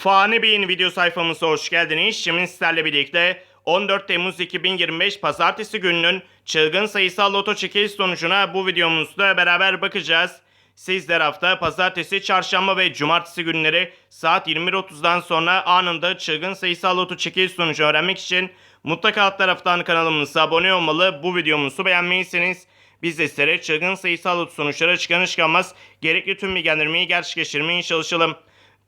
Fani Bey'in video sayfamıza hoş geldiniz. Şimdi sizlerle birlikte 14 Temmuz 2025 Pazartesi gününün çılgın sayısal loto çekiliş sonucuna bu videomuzda beraber bakacağız. Sizler hafta pazartesi, çarşamba ve cumartesi günleri saat 21.30'dan sonra anında çılgın sayısal loto çekiliş sonucu öğrenmek için mutlaka alt taraftan kanalımıza abone olmalı. Bu videomuzu beğenmeyi biz de sizlere çılgın sayısal loto sonuçları çıkanır çıkanmaz gerekli tüm bilgilendirmeyi gerçekleştirmeye çalışalım.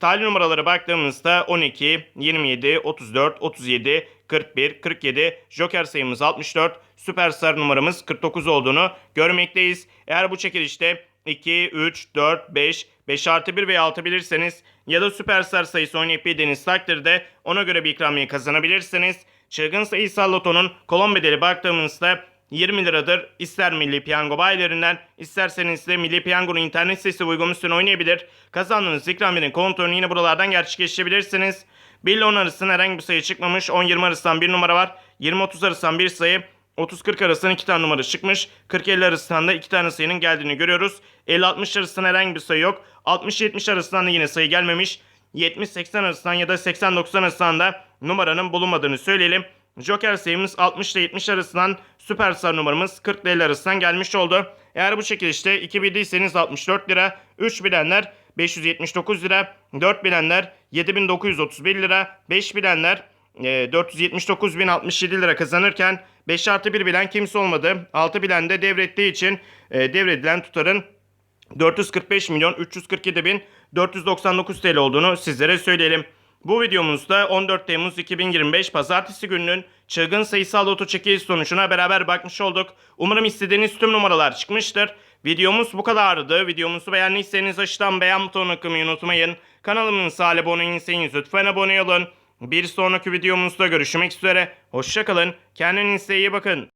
Talih numaralara baktığımızda 12, 27, 34, 37, 41, 47, Joker sayımız 64, Süperstar numaramız 49 olduğunu görmekteyiz. Eğer bu çekilişte 2, 3, 4, 5, 5 artı 1 veya 6 bilirseniz ya da Süperstar sayısı oynayıp bildiğiniz takdirde ona göre bir ikramiye kazanabilirsiniz. Çılgın sayısal lotonun kolon bedeli baktığımızda 20 liradır. İster Milli Piyango bayilerinden isterseniz de Milli Piyango'nun internet sitesi uygun üstüne oynayabilir. Kazandığınız ikramiyenin kontrolünü yine buralardan gerçekleştirebilirsiniz. 1 ile 10 arasında herhangi bir sayı çıkmamış. 10-20 arasından bir numara var. 20-30 arasından bir sayı. 30-40 arasından 2 tane numara çıkmış. 40-50 arasından da 2 tane sayının geldiğini görüyoruz. 50-60 arasından herhangi bir sayı yok. 60-70 arasından da yine sayı gelmemiş. 70-80 arasından ya da 80-90 arasından da numaranın bulunmadığını söyleyelim. Joker sayımız 60 ile 70 arasından Süperstar numaramız 40 ile 50 arasından gelmiş oldu. Eğer bu çekilişte 2 bildiyseniz 64 lira, 3 bilenler 579 lira, 4 bilenler 7931 lira, 5 bilenler e, 479.067 lira kazanırken 5 artı 1 bilen kimse olmadı. 6 bilen de devrettiği için e, devredilen tutarın 445 milyon 347 bin 499 TL olduğunu sizlere söyleyelim. Bu videomuzda 14 Temmuz 2025 Pazartesi gününün çılgın sayısal loto çekiliş sonucuna beraber bakmış olduk. Umarım istediğiniz tüm numaralar çıkmıştır. Videomuz bu kadardı. Videomuzu beğendiyseniz aşağıdan beğen butonuna kılmayı unutmayın. Kanalımıza abone değilseniz lütfen abone olun. Bir sonraki videomuzda görüşmek üzere. Hoşçakalın. Kendinize iyi bakın.